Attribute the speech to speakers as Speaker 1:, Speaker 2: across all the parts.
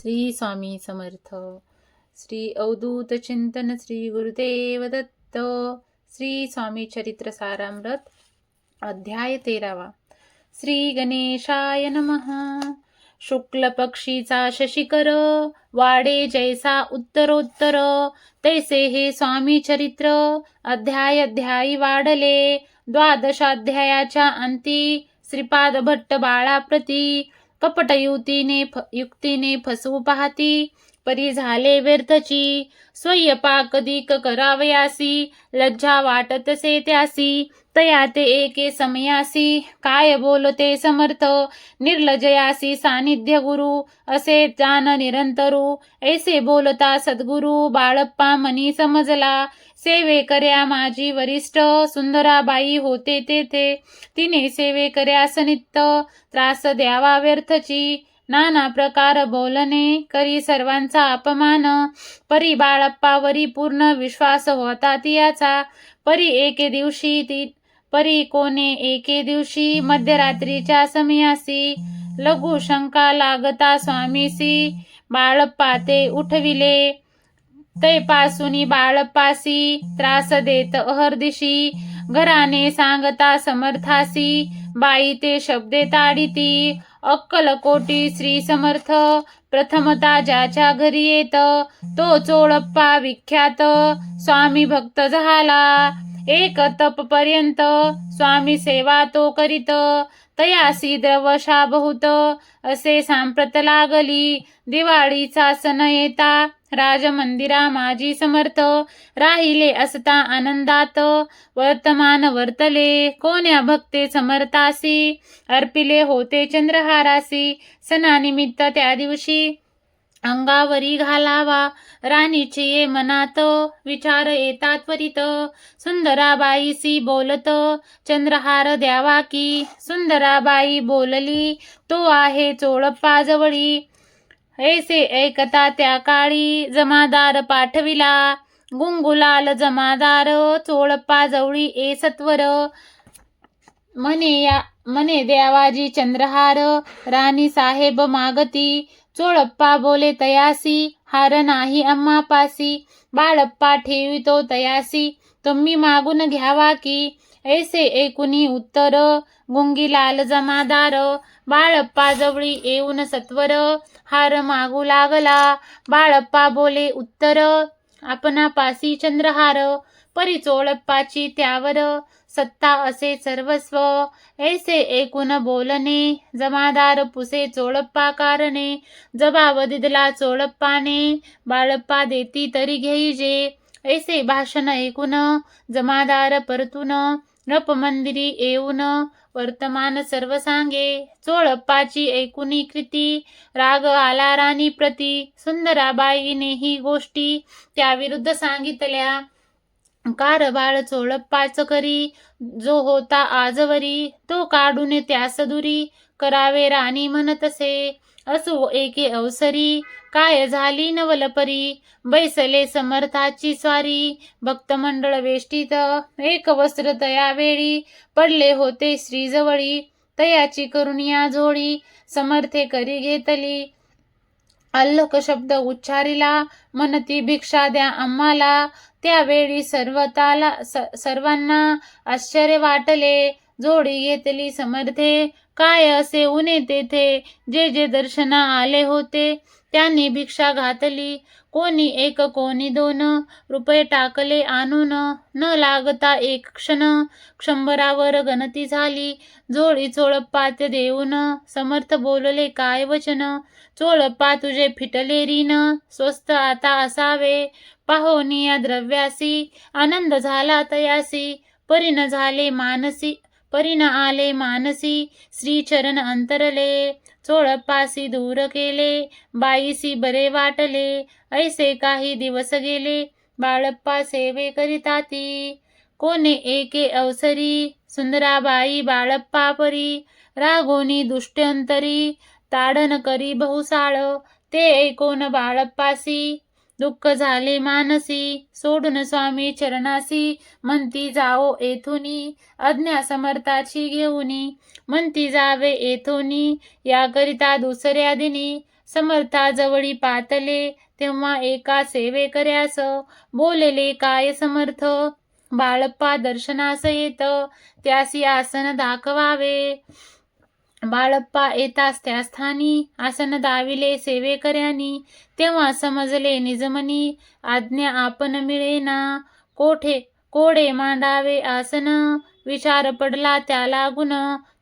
Speaker 1: श्री स्वामी समर्थ श्री अवधूत चिंतन श्री गुरुदेव दत्त। श्री स्वामी चरित्र सारामृत अध्याय तेरावा। श्री गणेशाय नमः। शुक्ल पक्षीचा शशिकर। वाडे जैसा उत्तरोत्तर। तैसे हे स्वामी चरित्र अध्याय अध्यायी वाढले। द्वादशाध्यायाच्या अंती श्रीपाद भट्ट बाळाप्रती કપટ યુવતીને યુક્તિને ફસવું પાહતી परी झाले व्यर्थची. स्वयंपाक दीक करावयासी लज्जा वाटतसे त्यासी. तया ते एके समयासी. काय बोलते समर्थ? निर्लजयासी सानिध्य गुरु. असे जान निरंतरू. ऐसे बोलता सद्गुरु. बाळप्पा मनी समजला. सेवे कर्या माझी वरिष्ठ. सुंदराबाई होते तेथे. तिने सेवे कर्या सनित्त त्रास द्यावा व्यर्थची. नाना प्रकार बोलणे करी सर्वांचा अपमान परी बाळप्पावरी पूर्ण विश्वास होता तियाचा. परी एके दिवशी ती परी कोणे एके दिवशी मध्यरात्रीच्या समयासी. लघु शंका लागता स्वामीसी बाळप्पा ते उठविले. तै पासूनी बाळप्पासी त्रास देत अहर्दिशी घराने सांगता समर्थासी बाई ते शब्दे ताडिती. अक्कलकोटी श्री समर्थ प्रथमता ज्याच्या घरी येत तो चोळप्पा विख्यात. स्वामी भक्त झाला. एक तप पर्यंत स्वामी सेवा तो करीत. तयासी द्रवशा बहुत. असे सांप्रत लागली. दिवाळीचा सण येता. राजमंदिरा माझी समर्थ. राहिले असता आनंदात. वर्तमान वर्तले. कोण्या भक्ते समर्थासी? अर्पिले होते चंद्रहारासी. सणानिमित्त त्या दिवशी अंगावरी घालावा. राणीचे ये मनात विचार येतात त्वरित सुंदराबाईसी बोलत चंद्रहार द्यावा की? सुंदराबाई बोलली तो आहे चोळप्पाजवळी ऐसे ऐकता त्या काळी जमादार पाठविला. गुंगुलाल जमादार चोळप्पा जवळी ए सत्वर. म्हणे या म्हणे द्यावाजी चंद्रहार राणी साहेब मागती. चोळप्पा बोले तयासी हार नाही अम्मा पासी. बाळप्पा ठेवितो तयासी. तुम्ही मागून घ्यावा की. ऐसे ऐकुनी उत्तर गुंगीलाल जमादार. बाळप्पा जवळी येऊन सत्वर हार मागू लागला. बाळप्पा बोले उत्तर आपणापासी चंद्रहार. परी चोळप्पाची त्यावर सत्ता असे सर्वस्व ऐसे एकूण बोलणे जमादार पुसे चोळप्पा कारणे जबाब दिदला चोळप्पाने बाळप्पा देती तरी घेईजे ऐसे भाषण ऐकून जमादार परतून नपमंदिरी येऊन वर्तमान सर्व सांगे चोळप्पाची ऐकुनी कृती राग आला राणी प्रती सुंदराबाईने ही गोष्टी त्याविरुद्ध सांगितल्या कार बाळ चोळप्पाच करी जो होता आजवरी तो काढून त्यास दुरी करावे राणी म्हणतसे असो. एके अवसरी काय झाली नवलपरी? बैसले समर्थाची स्वारी भक्तमंडळ वेष्टीत एक वस्त्र तया वेळी पडले होते श्रीजवळी तयाची करून या जोडी समर्थे करी घेतली. अल्लक शब्द उच्चारिला म्हणती भिक्षा द्या आम्हाला त्यावेळी सर्वताला सर्वांना आश्चर्य वाटले. जोडी घेतली समर्थे. काय असे उने तेथे जे जे दर्शना आले होते त्यांनी भिक्षा घातली. कोणी एक कोणी दोन रुपये टाकले आणून न लागता एक क्षण. क्षंभरावर गणती झाली जोडी चोळप्पात देऊन समर्थ बोलले काय वचन? चोळप्पा तुझे फिटले रीन स्वस्त आता असावे. पाहोनी या द्रव्यासी आनंद झाला तयासी परिण झाले मानसी परिण आले मानसी श्रीचरण अंतरले. चोळपासी दूर केले बाईसी बरे वाटले. ऐसे काही दिवस गेले बाळप्पा सेवे करिता ती कोणे एके अवसरी सुंदराबाई बाळप्पा परी. राघोनी दुष्ट्यंतरी ताडन करी बहुसाळ. ते ऐकोन बाळप्पासी? दुःख झाले मानसी सोडून स्वामी चरणासी म्हणती जाओ येथुनी अज्ञा समर्थाची घेऊनी म्हणती जावे येथुनी याकरिता दुसऱ्या दिनी समर्थाजवळी पातले तेव्हा एका सेवेकऱ्यास बोलले काय समर्थ? बाळप्पा दर्शनास येत त्यासी आसन दाखवावे. बाळप्पा येताच त्या स्थानी आसन दाविले सेवेकऱ्यानी. तेव्हा समजले निजमनी आज्ञा आपण मिळेना. कोठे कोडे मांडावे आसन? विचार पडला त्या लागून.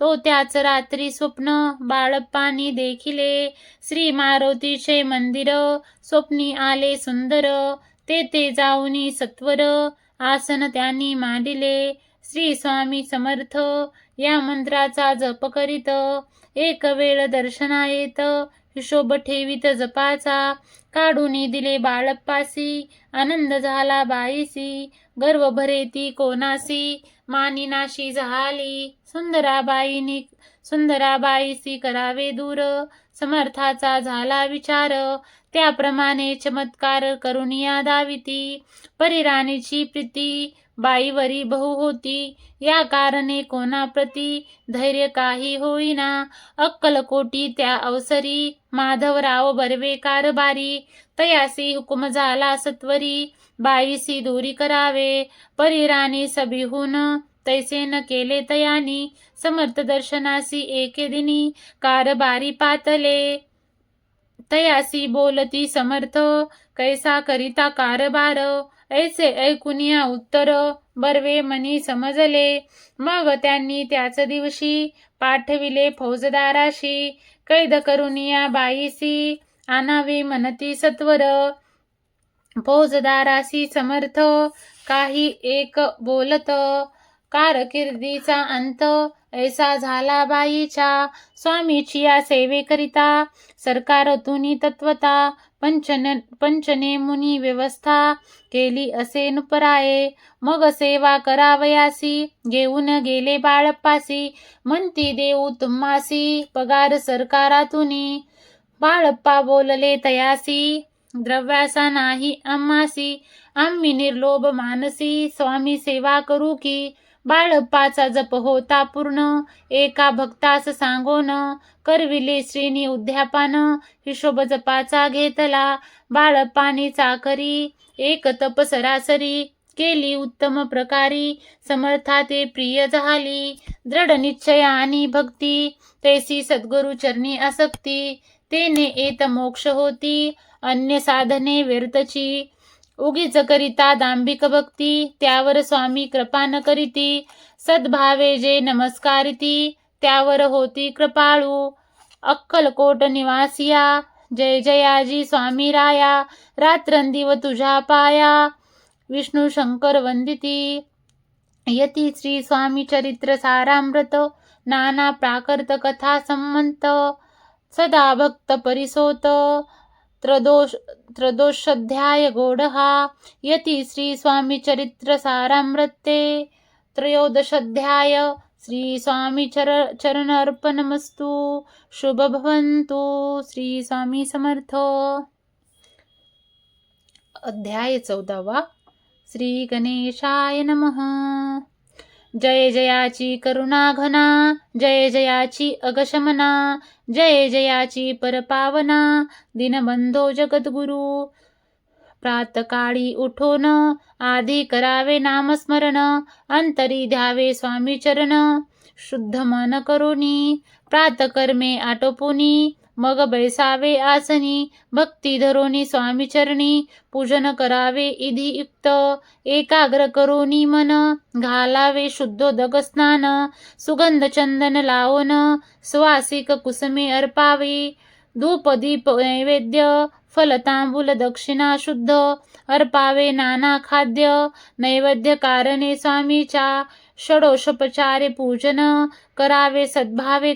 Speaker 1: तो त्याच रात्री स्वप्न बाळप्पानी देखिले. श्री मारुतीचे मंदिर स्वप्नी आले सुंदर. ते ते जाऊनी सत्वर आसन त्यांनी मांडिले. श्री स्वामी समर्थ. या मंत्राचा जप करीत एक वेळ दर्शना येत हिशोब ठेवीत जपाचा काढून दिले बाळप्पासी. आनंद झाला बाईसी गर्व भरे ती कोणासी. मानिनाशी झाली सुंदराबाईनी सुंदराबाईसी करावे दूर. समर्थाचा झाला विचार. त्याप्रमाणे चमत्कार करून या दाविती. परिराणीची प्रीती बाईवरी बहु होती. या कारणे कोणाप्रती धैर्य काही होईना. अक्कलकोटी त्या अवसरी. माधवराव बर्वे कारभारी. तयासी हुकुम झाला सत्वरी. बाईसी दूरी करावे. परिराणी सभीहून तैसे न केले तयानी समर्थ दर्शनासी एके दिनी कारबारी पातले। तयासी बोलती समर्थ कैसा करिता कारबार? ऐसे ऐकुनिया उत्तर बर्वे मनी समजले। मग त्यांनी त्याच दिवशी पाठविले फौजदाराशी कैद करुनिया बाईसी आणावी म्हणती सत्वर। फौजदाराशी समर्थ काही एक बोलत कारकिर्दीचा अंत. ऐसा झाला बाईच्या स्वामीची या सेवेकरिता. सरकारतुनी तत्वता. पंचन पंचनेमुनी व्यवस्था केली असे नुपराये. मग सेवा करावयासी घेऊन गेले बाळप्पासी. म्हणती देऊ तुम्हासी पगार सरकारातुनी. बाळप्पा बोलले तयासी द्रव्यासा नाही आम्हासी. आम्ही निर्लोभ मानसी स्वामी सेवा करू की बाळप्पाचा जप होता पूर्ण. एका भक्तास सांगोन करविले श्रीनी उद्यापान. हिशोब जपाचा घेतला. बाळप्पानी चाकरी. एक तप सरासरी. केली उत्तम प्रकारी. समर्था ते प्रिय झाली. दृढ निश्चय आणि भक्ती. तैसी सद्गुरु चरणी आसक्ती. तेने येत मोक्ष होती. अन्य साधने व्यर्थची उगीच करिता दांभिक भक्ती त्यावर स्वामी कृपा न करीती सद्भावे जे नमस्कारिती त्यावर होती कृपाळू. अक्कलकोट निवासिया जय जयाजी स्वामी राया रात्रंदिव तुझ्या पाया. विष्णू शंकर वंदिती. यती श्री स्वामी चरित्र सारामृत नाना प्राकृत कथा संमंत सदा भक्त परिसोत. त्रदोष त्रदोषध्याय गोडहा यती श्री स्वामी चरित्र सारामृत्ये त्रयोदशाध्याय श्री स्वामी चर चरण अर्पणमस्तु शुभ भवन्तु श्री स्वामी समर्थ अध्याय चौदावा। श्री गणेशाय नमः। जय जयाची करुणा घना जय जयाची अगशमना जय जयाची परपावना दिनबंधो जगद्गुरु. प्रातकाळी उठोन आधी करावे नामस्मरण अंतरी द्यावे स्वामी चरण. शुद्ध मन करुनी प्रातकर्मे आटोपुनी मग बैसावे आसनी भक्ती धरोनी स्वामी चरणी पूजन करावे युक्त एकाग्र करोनी मन घालावे शुद्धोदक स्नान सुगंध चंदन लावून स्वासिक कुसमे अर्पावे धूप दीप नैवेद्य फल तांबूल दक्षिणा शुद्ध अर्पावे नाना खाद्य नैवेद्य कारणे स्वामीच्या षडोषोपचारे पूजन करावे सद्भावे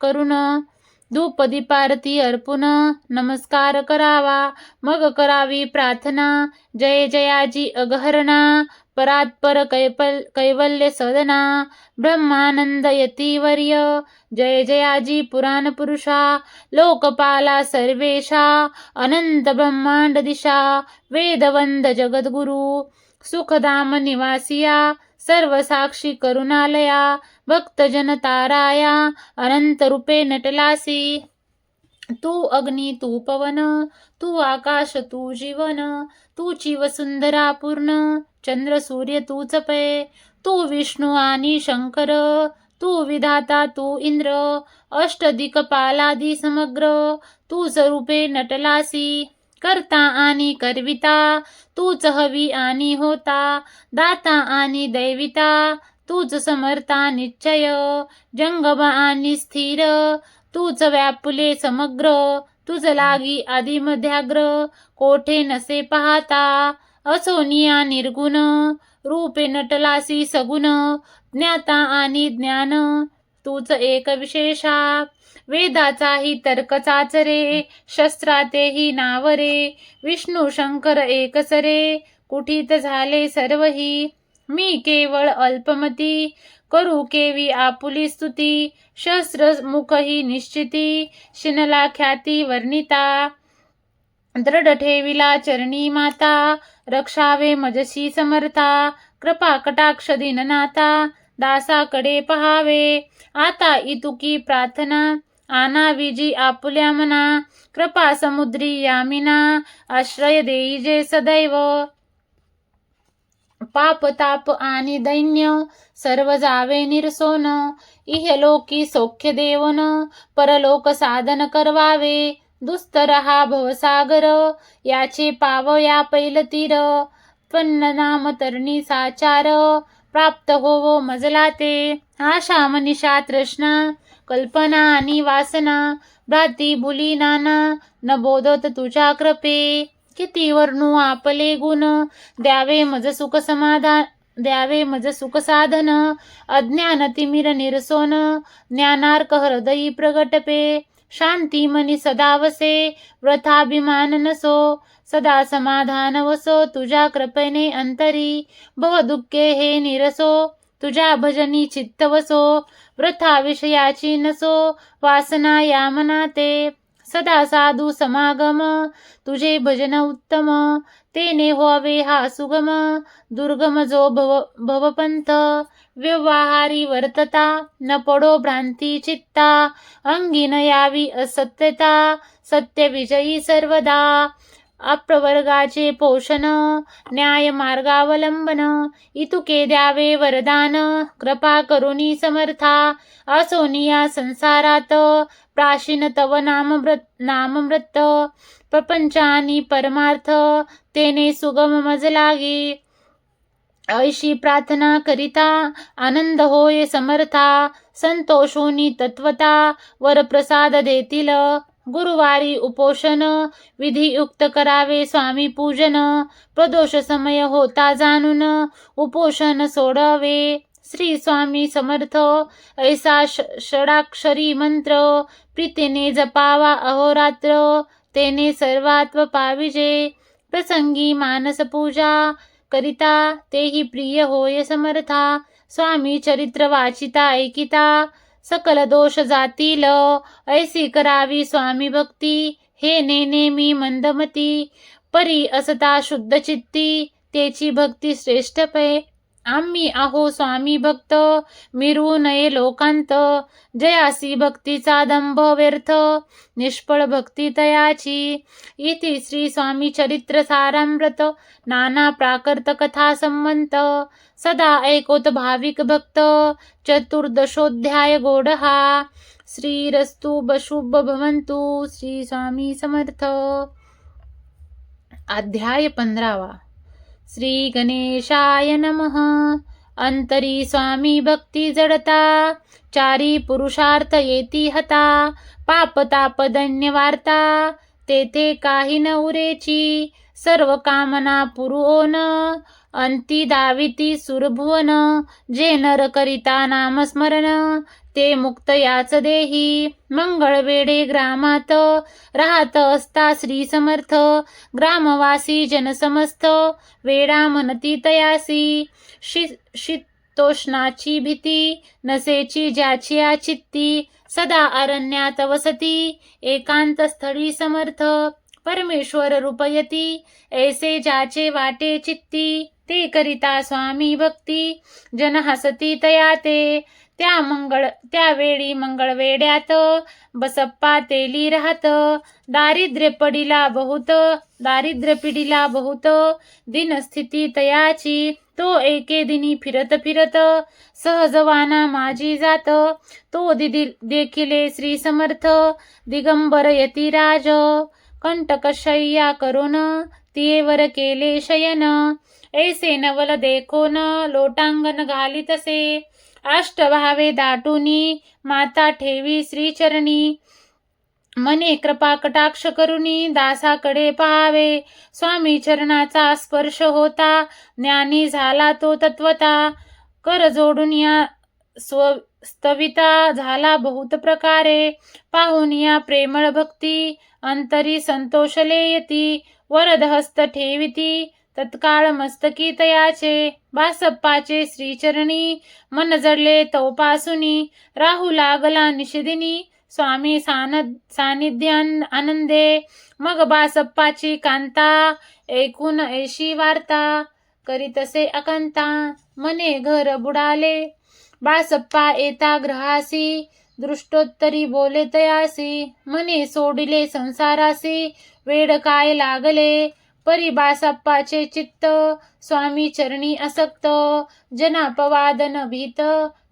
Speaker 1: करुण धूप दीपारती अर्पून नमस्कार करावा. मग करावी प्रार्थना. जय जयाजी अगहरणा परात्पर कैपल कैवल्य सदना. ब्रह्मानंद यतीवर्य. जय जयाजी पुराण पुरुषा. लोकपाला सर्वेशा. अनंत ब्रह्मांड दिशा. वेदवंद जगद्गुरु. सुखधाम निवासिया. सर्वसाक्षी करुणालया. भक्तजन ताराया अनंत रूपे नटलासी तू अग्नी तू पवन तू आकाश तू जीवन तू चिव सुंदरा पूर्ण चंद्र सूर्य तूच पै तू विष्णू आणि शंकर तू विधाता तू इंद्र अष्टदिकपालादी समग्र तू स्वरूपे नटलासी। करता आणि करविता तूच हवी आणि होता दाता आणि दैविता तूच समर्था निश्चय जंगम आणि स्थिर. तूच व्यापुले समग्र तुझ लागी आदिमध्याग्र कोठे नसे पाहता असोनिया निर्गुण. रूपे नटलासी सगुण ज्ञाता आणि ज्ञान. तूच एक विशेषा वेदाचाही तर्कचाच रे शस्त्रातेही नावरे. विष्णू शंकर एकसरे कुठीत झाले सर्वही मी केवळ अल्पमती करू केवी आपुली स्तुती शस्त्र मुखही निश्चिती शिनला ख्याती वर्णिता दृढ ठेविला चरणी माता रक्षावे मजशी समर्था कृपा कटाक्ष दिननाथा दासाकडे पहावे आता इतुकी प्रार्थना आना विजी आपुल्या मना कृपा समुद्री यामिना आश्रय देई जे सदैव. पाप ताप आणि दैन्य सर्व जावे निरसोन. इहलोकी सौख्य देवन परलोक साधन करवावे. दुस्तर हा भवसागर याचे पाव या पैल तीर. त्वन्न नाम तरणी साचार प्राप्त होवो मजला ते आशा मनिषा तृष्णा कल्पना आणि वासना भ्राती बुली नाना न बोधत तुझ्या कृपे. किती वर्णू आपले गुण. द्यावे मज सुख समाधान द्यावे मज सुख साधन. अज्ञान तिमिर निरसोन. ज्ञानार्क हृदयी प्रगटपे. शांती मनी सदावसे व्रथाभिमान नसो. सदा समाधान वसो. तुझ्या कृपेने अंतरी. भव दुःखे हे निरसो. तुझ्या भजनी चित्त वसो. वृथा विषयाची नसो. वासना या मनाते. सदा साधू समागम तुझे भजन उत्तम तेने होवे हा सुगम दुर्गम जो भव भवपंथ व्यवहारी वर्तता न पडो भ्रांती चित्ता अंगी न यावी असत्यता सत्य विजयी सर्वदा अप्रवर्गाचे पोषण न्याय मार्गावलंबन इतुके द्यावे वरदान कृपा करुणी समर्था असोनिया संसारात प्राचीन तव नामवृत नाममृत प्रपंचानी परमार्थ तेने सुगम मज लागे। ऐशी प्रार्थना करिता आनंद होय समर्था संतोषोनी तत्वता वरप्रसाद देतील। गुरुवारी उपोषण विधियुक्त करावे स्वामी पूजन प्रदोष समय होता जाणून उपोषण सोडावे. श्री स्वामी समर्थ ऐसा षडाक्षरी मंत्र प्रीतीने जपावा अहोरात्र तेने सर्वात्व पाविजे. प्रसंगी मानस पूजा करिता तेही प्रिय होय समर्था. स्वामी चरित्र वाचिता ऐकिता. सकल दोष जातील. ऐसी करावी स्वामी भक्ती. हे नेने मी मंदमती. परी असता शुद्ध चित्ती. तेची भक्ती श्रेष्ठ पै आम्ही आहो स्वामी भक्त मिरू नये लोकांत. जयासी भक्तीचा दंभ व्यर्थ निष्फळ भक्ती तयाची इति श्री स्वामी चरित्र सारामृत नाना प्राकृत कथा संमंत. सदा ऐकोत भाविक भक्त चतुर्दशोध्याय गोडहा. श्रीरस्तु बशुभ भवंतु श्री स्वामी समर्थ. अध्याय पंधरावा. श्री गणेशाय नमः. अंतरी स्वामी भक्ती जडता चारी पुरुषार्थ येती हता पाप ताप धन्य वार्ता तेथे काही न उरेची सर्व कामना न अंती दाविती सुरभुवन जे नर करिता नामस्मरण ते मुक्त याच देही मंगळ वेडे ग्रामात राहत असता श्री समर्थ ग्रामवासी जनसमस्त वेडा मनती तयासी शि शीतोष्णाची भीती नसेची ज्याची चित्ती सदा अरण्यात वसती एकांत स्थळी समर्थ परमेश्वर रूपयती ऐसे ज्याचे वाटे चित्ती ते करिता स्वामी भक्ती। जन हसती तया ते त्या मंगळ त्यावेळी मंगळवेड्यात बसप्पा तेली राहत दारिद्र्य पडिला बहुत दारिद्र्य पिढीला बहुत। दिनस्थिती तयाची तो एके दिनी फिरत फिरत। सहजवाना माझी जात तो दिदी देखिले श्री समर्थ। दिगंबर यतिराज कंटकशय्या करून तियेवर केले शयन. ऐसे नवल देखोन लोटांगण घाली तसे अष्टभावे दाटुनी माता ठेवी श्रीचरणी. मने कृपा कटाक्ष करुनी दासाकडे पहावे. स्वामी चरणाचा स्पर्श होता ज्ञानी झाला तो तत्वता. कर जोडून या स्व स्तविता झाला बहुत प्रकारे. पाहून या प्रेमळ भक्ती अंतरी संतोषले येती. वरद हस्त ठेविती तत्काळ मस्तकी तयाचे. बासप्पाचे श्रीचरणी मन जडले तौपासुनी राहू लागला निषेधिनी स्वामी सानद सानिध्यान आनंदे. मग बासप्पाची कांता ऐकून ऐशी वार्ता. करीतसे अकंता मने घर बुडाले. बासप्पा येता ग्रहासी दृष्टोत्तरी बोले तयासी मने सोडिले संसारासी वेड काय लागले? परी बाळसप्पाचे चित्त स्वामी चरणी असक्त जनापवादन भीत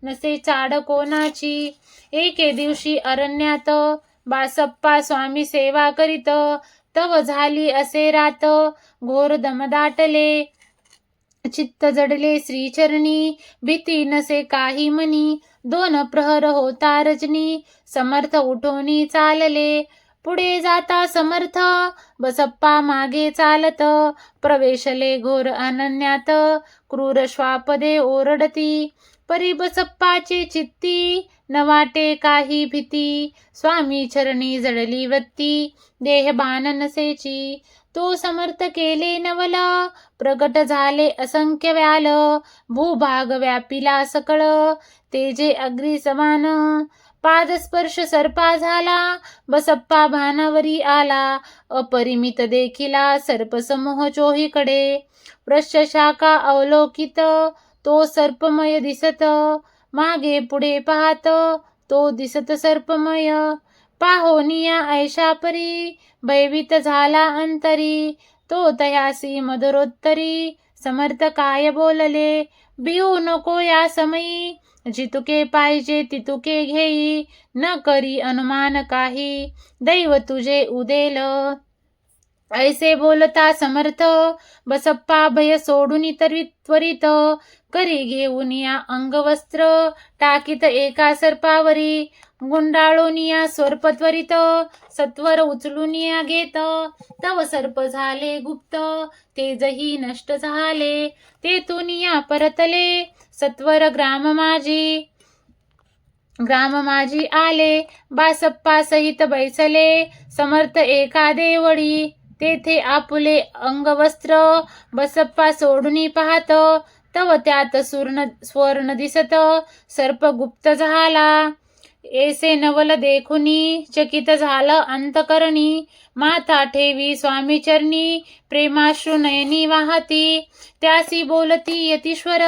Speaker 1: नसे चाड कोणाची? एके दिवशी अरण्यात बासप्पा स्वामी सेवा करीत तव झाली असे रात घोर दमदाटले चित्त जडले श्रीचरणी भीती नसे काही मनी दोन प्रहर होता रजनी समर्थ उठोनी चालले. पुढे जाता समर्थ बसप्पा मागे चालत. प्रवेशले घोर अनन्यात क्रूर श्वापदे ओरडती. परी बसप्पाची चित्ती न वाटे काही भीती. स्वामी चरणी जडली वत्ती देह बाण नसेची. तो समर्थ केले नवल. प्रगट झाले असंख्य व्याल. भूभाग व्यापिला सकळ. तेजे अग्री समान. पादस्पर्श सर्पा झाला. बसप्पा भानावरी आला. अपरिमित देखिला सर्पसमूह चोहीकडे. वृक्षशाखा अवलोकित. तो सर्पमय दिसत. मागे पुढे पाहत. तो दिसत सर्पमय. पाहोनिया ऐशापरी भयभीत झाला अंतरी. तो तयासी मधुरोत्तरी समर्थ काय बोलले? भिऊ नको या समयी जितुके पाहिजे तितुके घेई. न करी अनुमान काही दैव तुझे उदेल. ऐसे बोलता समर्थ बसप्पा भय सोडून तरी त्वरित करी घेऊन या अंगवस्त्र टाकीत एका सर्पावरी गुंडाळून या सर्प त्वरित सत्वर उचलून या घेत. तव सर्प झाले गुप्त तेजही नष्ट झाले तेथून या परतले सत्वर ग्राम माझी ग्राम माझी आले बासप्पा सहित बैसले समर्थ एका देवळी तेथे आपुले अंगवस्त्र बसप्पा सोडून पाहत तव त्यात सुर्ण स्वर्ण दिसत सर्प गुप्त झाला. ऐसे नवल देखुनी चकित झालं अंतकरणी. माथा ठेवी स्वामी चरणी प्रेमाश्रू नयनी वाहती. त्यासी बोलती यतीश्वर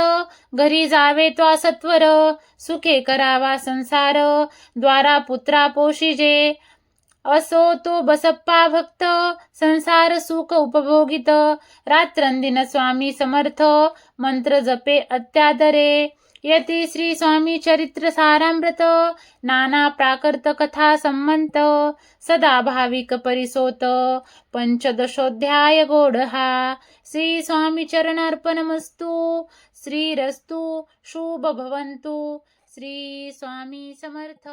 Speaker 1: घरी जावे तो सत्वर. सुखे करावा संसार द्वारा पुत्रा पोशिजे असो तो बसप्पा भक्त संसार सुख उपभोगित. रात्रंदिन स्वामी समर्थ मंत्र जपे अत्यादरे. यती श्री स्वामी चरित्र सारामृत नाना प्राकृत कथा संमंत. सदा भाविक परिसोत पंचदशोध्याय गोडहा. श्री स्वामी चरणार्पणमस्तु श्रीरस्तु शुभ भवन्तु श्री स्वामी समर्थ.